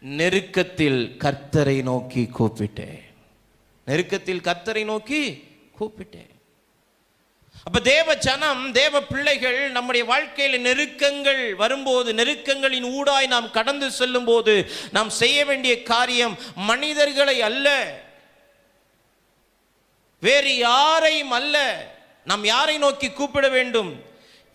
நெருக்கத்தில் கர்த்தரை நோக்கி கூப்பிட்டேன். நெருக்கத்தில் கர்த்தரை நோக்கி கூப்பிட்டேன். அப்ப தேவ ஜனம் தேவ பிள்ளைகள் நம்முடைய வாழ்க்கையில் நெருக்கங்கள் வரும்போது நெருக்கங்களின் ஊடாய் நாம் கடந்து செல்லும் போது நாம் செய்ய வேண்டிய காரியம் மனிதர்களை அல்ல. வேறு யாரையும் அல்ல. நாம் யாரை நோக்கி கூப்பிட வேண்டும்?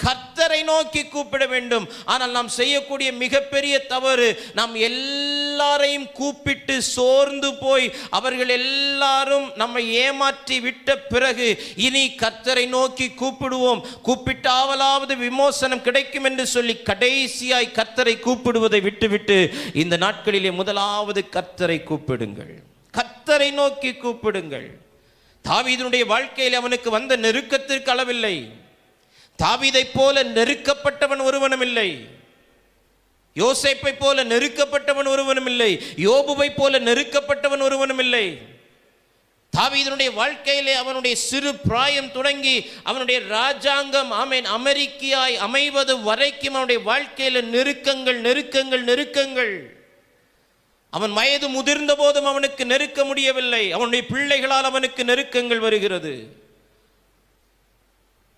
கர்த்தரை நோக்கி கூப்பிட வேண்டும். ஆனால் நாம் செய்யக்கூடிய மிகப்பெரிய தவறு நாம் எல்லாரையும் கூப்பிட்டு சோர்ந்து போய் அவர்கள் எல்லாரும் நம்மை ஏமாற்றி விட்ட பிறகு இனி கர்த்தரை நோக்கி கூப்பிடுவோம். கூப்பிட்டாவலாவது விமோசனம் கிடைக்கும் என்று சொல்லி கடைசியாய் கர்த்தரை கூப்பிடுவதை விட்டுவிட்டு இந்த நாட்களிலே முதலாவது கர்த்தரை கூப்பிடுங்கள். கர்த்தரை நோக்கி கூப்பிடுங்கள். தாவீதனுடைய வாழ்க்கையில் அவனுக்கு வந்த நெருக்கத்திற்கு அளவில்லை. தாவிதைப் போல நெருக்கப்பட்டவன் ஒருவனும் இல்லை யோசைப்பை போல நெருக்கப்பட்டவன் ஒருவனும் இல்லை யோபுவை போல நெருக்கப்பட்டவன் ஒருவனும் இல்லை தாவீதனுடைய வாழ்க்கையிலே அவனுடைய சிறு பிராயம் தொடங்கி அவனுடைய ராஜாங்கம் ஆமேன் அமெரிக்கியாய் அமைவது வரைக்கும் அவனுடைய வாழ்க்கையில நெருக்கங்கள் நெருக்கங்கள் நெருக்கங்கள். அவன் வயது முதிர்ந்த போதும் அவனுக்கு நெருக்க முடியவில்லை. அவனுடைய பிள்ளைகளால் அவனுக்கு நெருக்கங்கள் வருகிறது.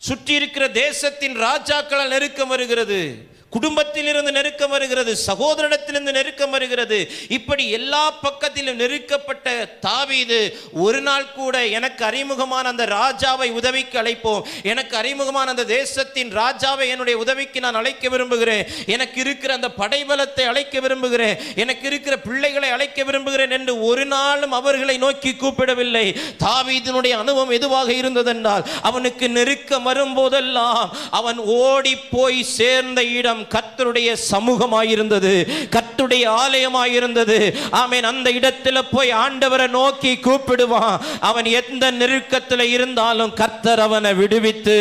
சுற்றி இருக்கிற தேசத்தின் ராஜாக்களால் நெருக்கம் வருகிறது. குடும்பத்திலிருந்து நெருக்கம் வருகிறது சகோதரனத்திலிருந்து நெருக்கம் வருகிறது. இப்படி எல்லா பக்கத்திலும் நெருக்கப்பட்ட தாவீது ஒரு நாள் கூட எனக்கு அறிமுகமான அந்த ராஜாவை உதவிக்கு அழைப்போம். எனக்கு அறிமுகமான அந்த தேசத்தின் ராஜாவை என்னுடைய உதவிக்கு நான் அழைக்க விரும்புகிறேன். எனக்கு இருக்கிற அந்த படைபலத்தை அழைக்க விரும்புகிறேன். எனக்கு இருக்கிற பிள்ளைகளை அழைக்க விரும்புகிறேன் என்று ஒரு நாளும் அவர்களை நோக்கி கூப்பிடவில்லை. தாவீதனுடைய அனுபவம் எதுவாக இருந்ததென்றால் அவனுக்கு நெருக்கம் வரும்போதெல்லாம் அவன் ஓடி போய் சேர்ந்த இடம் கர்த்தருடைய சமூகமாயிருந்தது கத்துடைய ஆலயமாயிருந்தது. ஆமேன் அந்த இடத்துல போய் ஆண்டவரை நோக்கி கூப்பிடுவான். அவன் எந்த நெருக்கத்தில் இருந்தாலும் கர்த்தர் அவனை விடுவித்து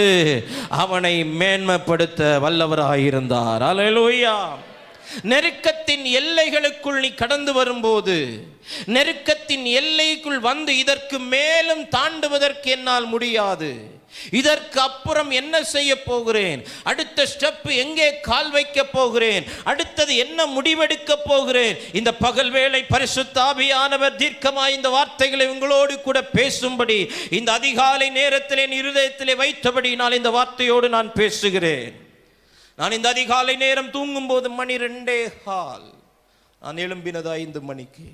அவனை மேன்மைப்படுத்த வல்லவராயிருந்தார். அல்லேலூயா நெருக்கத்தின் எல்லைகளுக்குள் நீ கடந்து வரும்போது நெருக்கத்தின் எல்லைக்குள் வந்து இதற்கு மேலும் தாண்டுவதற்கு என்னால் முடியாது. இதற்கு அப்புறம் என்ன செய்ய போகிறேன்? அடுத்த ஸ்டெப் எங்கே கால் வைக்க போகிறேன்? அடுத்தது என்ன முடிவெடுக்க போகிறேன்? இந்த பகல் வேளை பரிசுத்தாபியானவர் தீர்க்கமாய் இந்த வார்த்தைகளை உங்களோடு கூட பேசும்படி இந்த அதிகாலை நேரத்திலே என் இருதயத்திலே வைத்தபடி நான் இந்த வார்த்தையோடு நான் பேசுகிறேன். நான் இந்த அதிகாலை நேரம் தூங்கும்போது மணி ரெண்டே கால். நான் எழும்பினது ஐந்து மணிக்கு.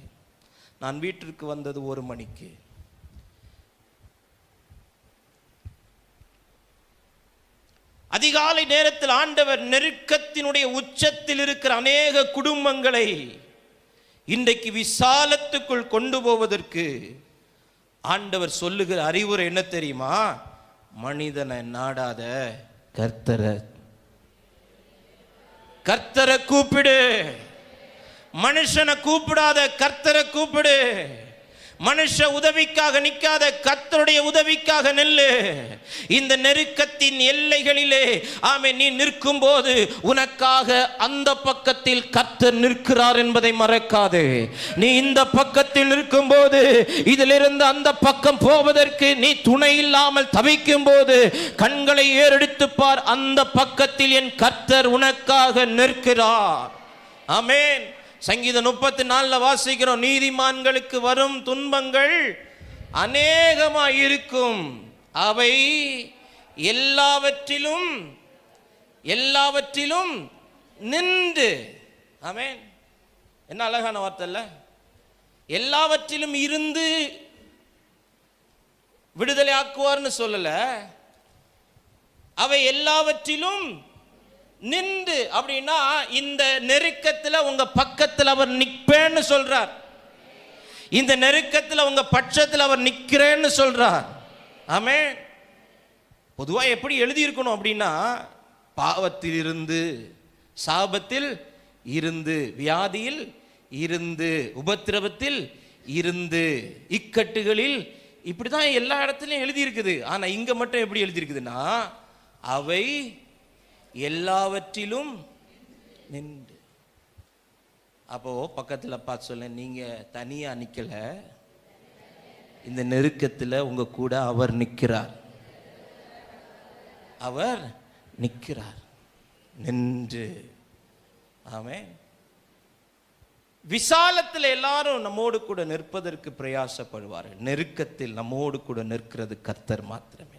நான் வீட்டிற்கு வந்தது ஒரு மணிக்கு. அதிகாலை நேரத்தில் ஆண்டவர் நெருக்கத்தினுடைய உச்சத்தில் இருக்கிற அநேக குடும்பங்களை இன்றைக்கு விசாலத்துக்குள் கொண்டு போவதற்கு ஆண்டவர் சொல்லுகிற அறிவுரை என்ன தெரியுமா? மனிதனை நாடாத கர்த்தரை. கர்த்தரை கூப்பிடு. மனுஷனை கூப்பிடாத கர்த்தரை கூப்பிடு. மனுஷ உதவிக்காக நிற்காத கத்தருடைய உதவிக்காக நெல்லு. இந்த நெருக்கத்தின் எல்லைகளிலே ஆமே நீ நிற்கும் போது உனக்காக அந்த பக்கத்தில் கத்தர் நிற்கிறார் என்பதை மறக்காது. நீ இந்த பக்கத்தில் நிற்கும் போது இதிலிருந்து அந்த பக்கம் போவதற்கு நீ துணை இல்லாமல் தவிக்கும் போது கண்களை ஏறெடுத்து பார் அந்த பக்கத்தில் என் கத்தர் உனக்காக நிற்கிறார். ஆமேன். சங்கீதம் முப்பத்தி நாலில் வாசிக்கிறோம். நீதிமான்களுக்கு வரும் துன்பங்கள் அநேகமாக இருக்கும் அவை எல்லாவற்றிலும் எல்லாவற்றிலும் நின்று. ஆமேன். என்ன அழகான வார்த்தை இல்லை எல்லாவற்றிலும் இருந்து விடுதலை ஆக்குவார்னு சொல்லலை. அவை எல்லாவற்றிலும் நின்று அப்படின்னா இந்த நெருக்கத்தில் உங்க பக்கத்தில் அவர் நிற்பேன்னு சொல்றார். இந்த நெருக்கத்தில் உங்க பட்சத்தில் அவர் நிற்கிறேன்னு சொல்றார். ஆமே பொதுவாக எப்படி எழுதியிருக்கணும் அப்படின்னா பாவத்தில் இருந்து சாபத்தில் இருந்து வியாதியில் இருந்து உபத்திரவத்தில் இருந்து இக்கட்டுகளில் இப்படிதான் எல்லா இடத்துலையும் எழுதியிருக்குது. ஆனால் இங்கே மட்டும் எப்படி எழுதியிருக்குதுன்னா அவை எல்லாவற்றிலும் நின்று. அப்போ பக்கத்துல பார்த்து சொல்ல நீங்க தனியா நிக்கல. இந்த நெருக்கத்துல உங்க கூட அவர் நிற்கிறார் அவர் நிற்கிறார் நின்று. ஆமே விசாலத்தில் எல்லாரும் நம்மோடு கூட நிற்பதற்கு பிரயாசப்படுவார்கள். நெருக்கத்தில் நம்மோடு கூட நிற்கிறது கர்த்தர் மாத்திரமே.